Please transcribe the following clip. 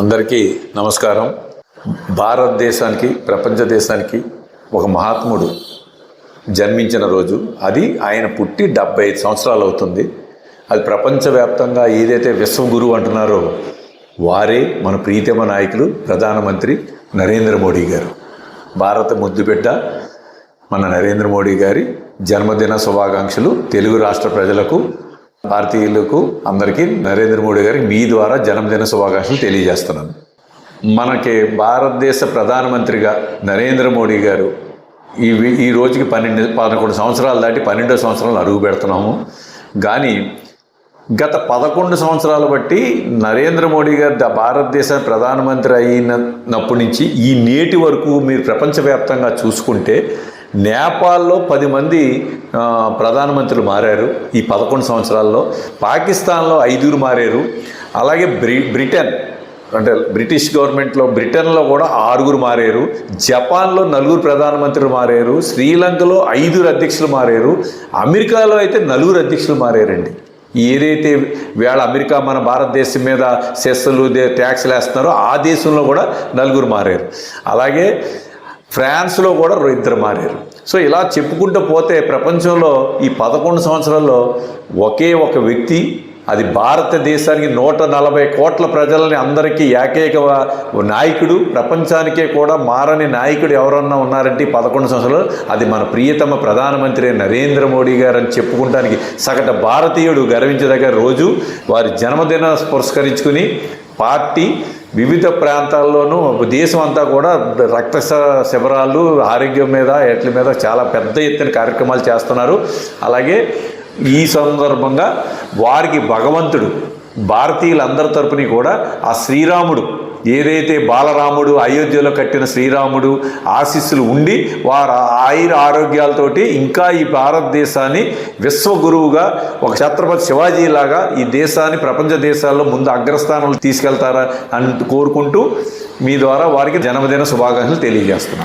అందరికీ నమస్కారం. భారతదేశానికి ప్రపంచ దేశానికి ఒక మహాత్ముడు జన్మించిన రోజు. అది ఆయన పుట్టి డెబ్బై ఐదు సంవత్సరాలు అవుతుంది. అది ప్రపంచవ్యాప్తంగా ఏదైతే విశ్వగురువు అంటున్నారో వారే మన ప్రీతమ నాయకులు ప్రధానమంత్రి నరేంద్ర మోడీ గారు. భారత ముద్దుబిడ్డ మన నరేంద్ర మోడీ గారి జన్మదిన శుభాకాంక్షలు తెలుగు రాష్ట్ర ప్రజలకు భారతీయులకు అందరికీ నరేంద్ర మోడీ గారికి మీ ద్వారా జన్మదిన శుభాకాంక్షలు తెలియజేస్తున్నాను. మనకి భారతదేశ ప్రధానమంత్రిగా నరేంద్ర మోడీ గారు ఈ ఈ రోజుకి పన్నెండు పదకొండు సంవత్సరాలు దాటి పన్నెండో సంవత్సరాలు అడుగు పెడుతున్నాము. కానీ గత పదకొండు సంవత్సరాలు బట్టి నరేంద్ర మోడీ గారు భారతదేశ ప్రధానమంత్రి అయినప్పటి నుంచి ఈ నేటి వరకు మీరు ప్రపంచవ్యాప్తంగా చూసుకుంటే నేపాల్లో పది మంది ప్రధానమంత్రులు మారారు ఈ పదకొండు సంవత్సరాల్లో. పాకిస్తాన్లో ఐదుగురు మారారు. అలాగే బ్రి బ్రిటన్ అంటే బ్రిటిష్ గవర్నమెంట్లో బ్రిటన్లో కూడా ఆరుగురు మారారు. జపాన్లో నలుగురు ప్రధానమంత్రులు మారారు. శ్రీలంకలో ఐదుగురు అధ్యక్షులు మారారు. అమెరికాలో అయితే నలుగురు అధ్యక్షులు మారారండి. ఏదైతే వేళ అమెరికా మన భారతదేశం మీద సెస్సులు ట్యాక్స్లు వేస్తున్నారో ఆ దేశంలో కూడా నలుగురు మారారు. అలాగే ఫ్రాన్స్లో కూడా ఇద్దరు మారారు. సో ఇలా చెప్పుకుంటూ పోతే ప్రపంచంలో ఈ పదకొండు సంవత్సరాల్లో ఒకే ఒక వ్యక్తి అది భారతదేశానికి నూట నలభై కోట్ల ప్రజలని అందరికీ ఏకైక నాయకుడు ప్రపంచానికే కూడా మారని నాయకుడు ఎవరన్నా ఉన్నారంటే పదకొండు సంవత్సరాలు అది మన ప్రియతమ ప్రధానమంత్రి నరేంద్ర మోడీ గారు అని చెప్పుకుంటానికి సగటు భారతీయుడు గర్వించదగ్గ రోజు. వారి జన్మదిన పురస్కరించుకుని పార్టీ వివిధ ప్రాంతాల్లోనూ దేశం అంతా కూడా రక్త శిబిరాలు ఆరోగ్యం మీద ఎట్ల మీద చాలా పెద్ద ఎత్తున కార్యక్రమాలు చేస్తున్నారు. అలాగే ఈ సందర్భంగా వారికి భగవంతుడు భారతీయులందరి తరపుని కూడా ఆ శ్రీరాముడు ఏదైతే బాలరాముడు అయోధ్యలో కట్టిన శ్రీరాముడు ఆశీస్సులు ఉండి వారు ఆయుర ఆరోగ్యాలతోటి ఇంకా ఈ భారతదేశాన్ని విశ్వగురువుగా ఒక ఛత్రపతి శివాజీ లాగా ఈ దేశాన్ని ప్రపంచ దేశాల్లో ముందు అగ్రస్థానంలో తీసుకెళ్తారా అని కోరుకుంటూ మీ ద్వారా వారికి జన్మదిన శుభాకాంక్షలు తెలియజేస్తున్నాను.